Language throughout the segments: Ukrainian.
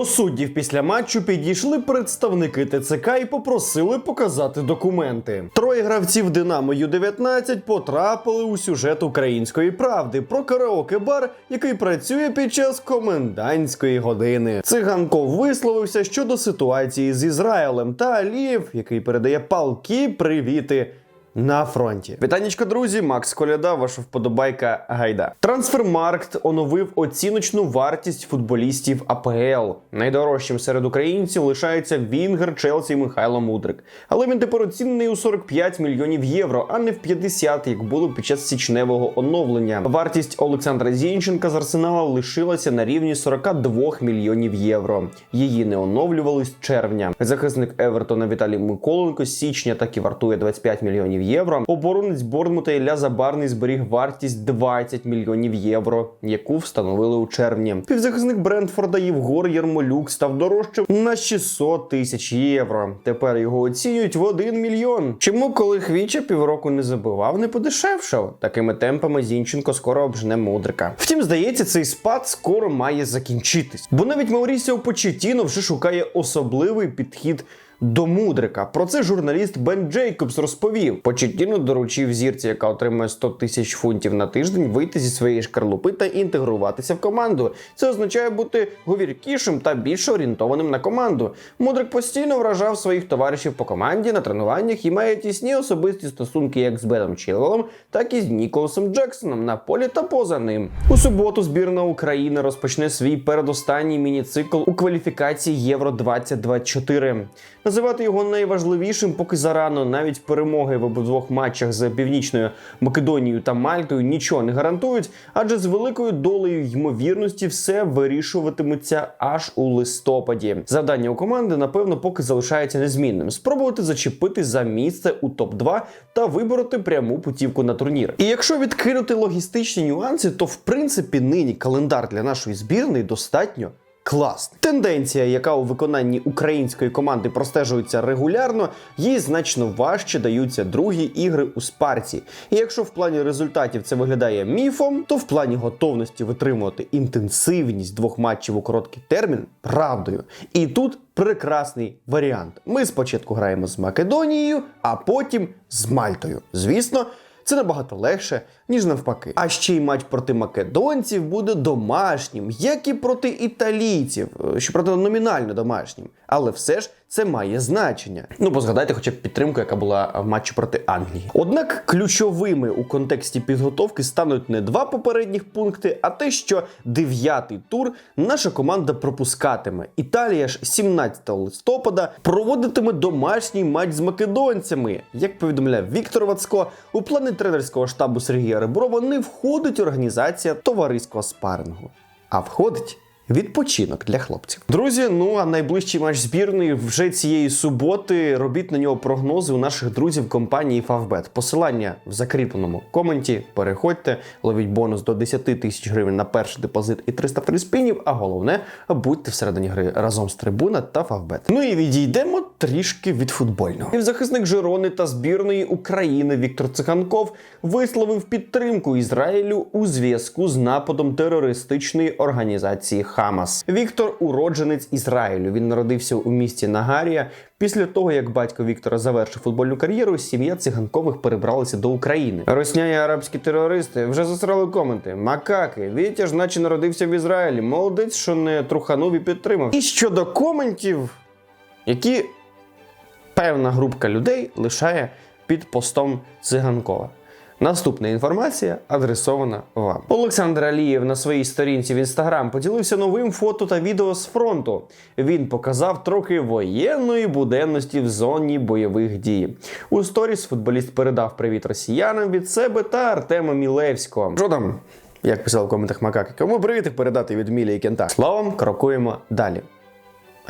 До суддів після матчу підійшли представники ТЦК і попросили показати документи. Троє гравців Динамо Ю-19 потрапили у сюжет української правди про караоке-бар, який працює під час комендантської години. Циганков висловився щодо ситуації з Ізраїлем та Алієв, який передає палки привіти. На фронті Вітанечко, друзі, Макс Коляда, ваша вподобайка гайда. Трансфермаркт оновив оціночну вартість футболістів АПЛ. Найдорожчим серед українців лишається Вінгер, Челсі Михайло Мудрик. Але він тепер оцінений у 45 мільйонів євро, а не в 50, як було під час січневого оновлення. Вартість Олександра Зінченка з Арсенала лишилася на рівні 42 мільйонів євро. Її не оновлювали з червня. Захисник Евертона Віталій Миколенко з січня так і вартує 25 мільйонів євро. Оборонець Борнмута Ілля Забарний зберіг вартість 20 мільйонів євро, яку встановили у червні. Півзахисник Брентфорда Євгор Єрмолюк став дорожчим на 600 тисяч євро. Тепер його оцінюють в 1 мільйон. Чому, коли Хвіча півроку не забивав, не подешевшав? Такими темпами Зінченко скоро обжне мудрика. Втім, здається, цей спад скоро має закінчитись. Бо навіть Маурісіо Почетіно вже шукає особливий підхід до мудрика. Про це журналіст Бен Джейкобс розповів. Почеттіно доручив зірці, яка отримує 100 тисяч фунтів на тиждень, вийти зі своєї шкарлупи та інтегруватися в команду. Це означає бути говіркішим та більш орієнтованим на команду. Мудрик постійно вражав своїх товаришів по команді на тренуваннях і має тісні особисті стосунки як з Беном Чілвелом, так і з Ніколасом Джексоном на полі та поза ним. У суботу збірна України розпочне свій передостанній міні-цикл у кваліфікації Євро 2024. Називати його найважливішим поки зарано. Навіть перемоги в обидвох матчах з північною Македонією та Мальтою нічого не гарантують, адже з великою долею ймовірності все вирішуватиметься аж у листопаді. Завдання у команди, напевно, поки залишається незмінним: спробувати зачепити за місце у топ 2 та вибороти пряму путівку на турнір. І якщо відкинути логістичні нюанси, то в принципі нині календар для нашої збірної достатньо класний. Тенденція, яка у виконанні української команди простежується регулярно, їй значно важче даються другі ігри у спарці. І якщо в плані результатів це виглядає міфом, то в плані готовності витримувати інтенсивність двох матчів у короткий термін правдою. І тут прекрасний варіант. Ми спочатку граємо з Македонією, а потім з Мальтою. Звісно. Це набагато легше, ніж навпаки. А ще й матч проти македонців буде домашнім, як і проти італійців, що проти номінально домашнім. Але все ж це має значення. Ну, бо згадайте хоча б підтримку, яка була в матчі проти Англії. Однак ключовими у контексті підготовки стануть не два попередніх пункти, а те, що дев'ятий тур наша команда пропускатиме. Італія ж 17 листопада проводитиме домашній матч з македонцями. Як повідомляв Віктор Вацко, у плани тренерського штабу Сергія Реброва не входить організація товариського спарингу, а входить. Відпочинок для хлопців. Друзі, ну а найближчий матч збірної вже цієї суботи. Робіть на нього прогнози у наших друзів компанії Favbet. Посилання в закріпленому коменті. Переходьте, ловіть бонус до 10 тисяч гривень на перший депозит і 300 фріспінів. А головне, будьте всередині гри разом з трибуна та Favbet. Ну і відійдемо трішки від футбольного. Півзахисник Жирони та збірної України Віктор Циханков висловив підтримку Ізраїлю у зв'язку з нападом терористичної організації Хамас. Віктор уродженець Ізраїлю. Він народився у місті Нагарія. Після того, як батько Віктора завершив футбольну кар'єру, сім'я циганкових перебралася до України. Росняні арабські терористи вже засрали коменти. Макаки, Вітя ж наче народився в Ізраїлі. Молодець, що не труханув і підтримав. І щодо коментів, які певна групка людей лишає під постом циганкова. Наступна інформація адресована вам. Олександр Алієв на своїй сторінці в інстаграм поділився новим фото та відео з фронту. Він показав трохи воєнної буденності в зоні бойових дій. У сторіс футболіст передав привіт росіянам від себе та Артема Мілевського. Що там? Як писав в коментах Макаки, кому привіт передати від Мілі і Кента? Словом, крокуємо далі.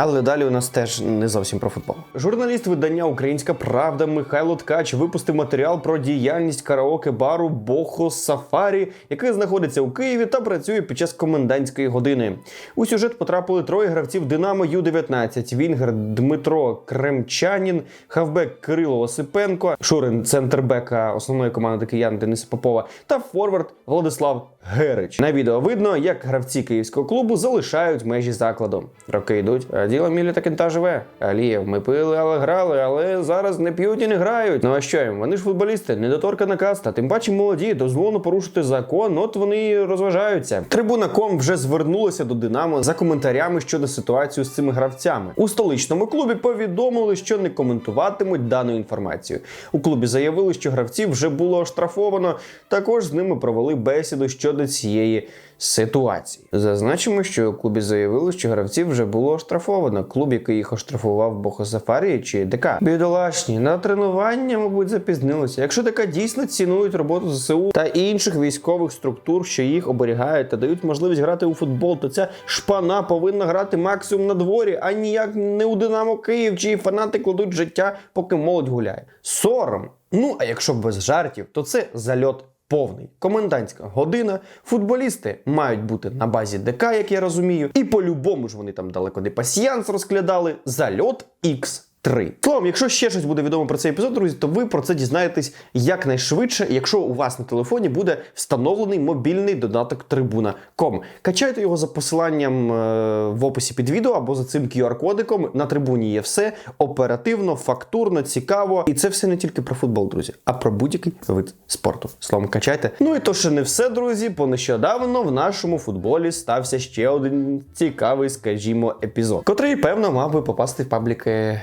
Але далі у нас теж не зовсім про футбол. Журналіст видання Українська Правда Михайло Ткач випустив матеріал про діяльність караоке бару Бохо Сафарі, який знаходиться у Києві та працює під час комендантської години. У сюжет потрапили троє гравців Динамо Ю-19, Вінгер Дмитро Кремчанін, хавбек Кирило Осипенко, Шурин, центрбека основної команди киян Дениса Попова та форвард Владислав Герич. На відео видно, як гравці київського клубу залишають межі закладу. Роки йдуть, а діло мілі та кінта живе. Алієв, ми пили, але грали, але зараз не п'ють і не грають. Ну а що їм? Вони ж футболісти, недоторкана каста. Тим паче молоді, дозволено порушити закон. От вони розважаються. Трибуна.ком вже звернулася до Динамо за коментарями щодо ситуації з цими гравцями. У столичному клубі повідомили, що не коментуватимуть дану інформацію. У клубі заявили, що гравців вже було оштрафовано. Також з ними провели бесіду щодо цієї ситуації. Зазначимо, що у клубі заявили, що гравців вже було оштрафовано. Клуб, який їх оштрафував Бохосафарії чи ДК. Бідолашні на тренування, мабуть, запізнилися. Якщо ДК дійсно цінують роботу ЗСУ та інших військових структур, що їх оберігають та дають можливість грати у футбол, то ця шпана повинна грати максимум на дворі, а ніяк не у Динамо Київ, чиї фанати кладуть життя, поки молодь гуляє. Сором. Ну а якщо без жартів, то це зальот повний. Комендантська година. Футболісти мають бути на базі ДК, як я розумію. І по-любому ж вони там далеко не пасіянс розглядали. Зальот X. 3. Словом, якщо ще щось буде відомо про цей епізод, друзі, то ви про це дізнаєтесь якнайшвидше, якщо у вас на телефоні буде встановлений мобільний додаток Трибуна.ком. Качайте його за посиланням е, в описі під відео або за цим QR-кодиком. На трибуні є все оперативно, фактурно, цікаво. І це все не тільки про футбол, друзі, а про будь-який вид спорту. Словом, качайте. Ну і то ще не все, друзі. Бо нещодавно в нашому футболі стався ще один цікавий, скажімо, епізод, котрий, певно, мав би попасти в пабліки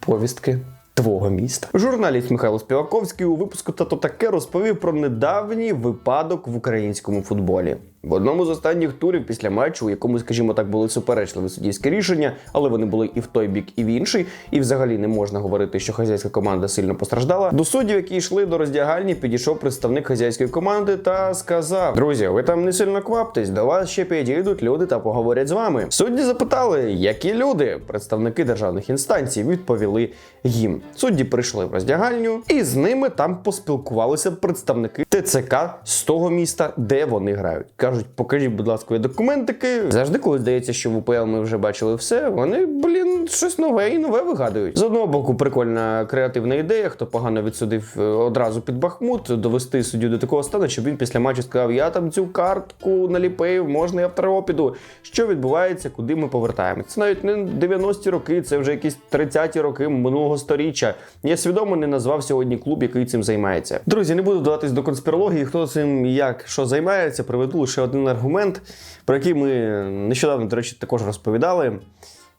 повістки. Твого міста журналіст Михайло Співаковський у випуску «Тато таке розповів про недавній випадок в українському футболі. В одному з останніх турів після матчу, у якому, скажімо так, були суперечливі суддівські рішення, але вони були і в той бік, і в інший. І взагалі не можна говорити, що хазяйська команда сильно постраждала. До суддів, які йшли до роздягальні, підійшов представник хазяйської команди та сказав: Друзі, ви там не сильно кваптесь, до вас ще підійдуть люди та поговорять з вами. Судді запитали, які люди, представники державних інстанцій, відповіли їм. Судді прийшли в роздягальню, і з ними там поспілкувалися представники ТЦК з того міста, де вони грають. Кажуть, покажіть, будь ласка, документики. Завжди, коли здається, що в УПЛ ми вже бачили все, вони, блін, щось нове і нове вигадують. З одного боку, прикольна креативна ідея, хто погано відсудив е, одразу під Бахмут, довести суддю до такого стану, щоб він після матчу сказав: Я там цю картку наліпив, можна я в піду. Що відбувається, куди ми повертаємось? Це навіть не 90-ті роки, це вже якісь 30-ті роки минулого сторіччя. Я свідомо не назвав сьогодні клуб, який цим займається. Друзі, не буду вдаватись до конспірології, хто цим як що займається. Приведу лише один аргумент, про який ми нещодавно, до речі, також розповідали.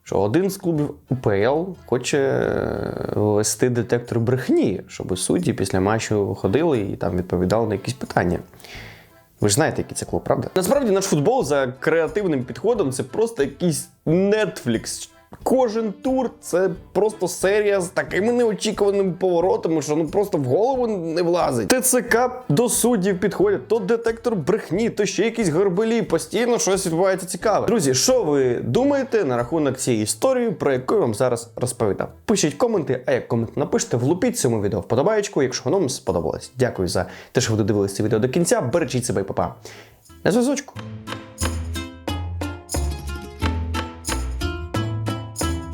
Що один з клубів УПЛ хоче ввести детектор брехні, щоб судді після матчу ходили і там відповідали на якісь питання. Ви ж знаєте, який це клуб, правда? Насправді наш футбол за креативним підходом це просто якийсь Netflix. Кожен тур це просто серія з такими неочікуваними поворотами, що ну просто в голову не влазить. ТЦК до суддів підходять, то детектор брехні, то ще якісь горбелі. Постійно щось відбувається цікаве. Друзі, що ви думаєте на рахунок цієї історії, про яку я вам зараз розповідав? Пишіть коменти, а як комент напишете, влупіть цьому відео вподобаєчку, якщо воно вам сподобалось. Дякую за те, що ви додивилися відео до кінця. Бережіть себе і папа. На зв'язочку.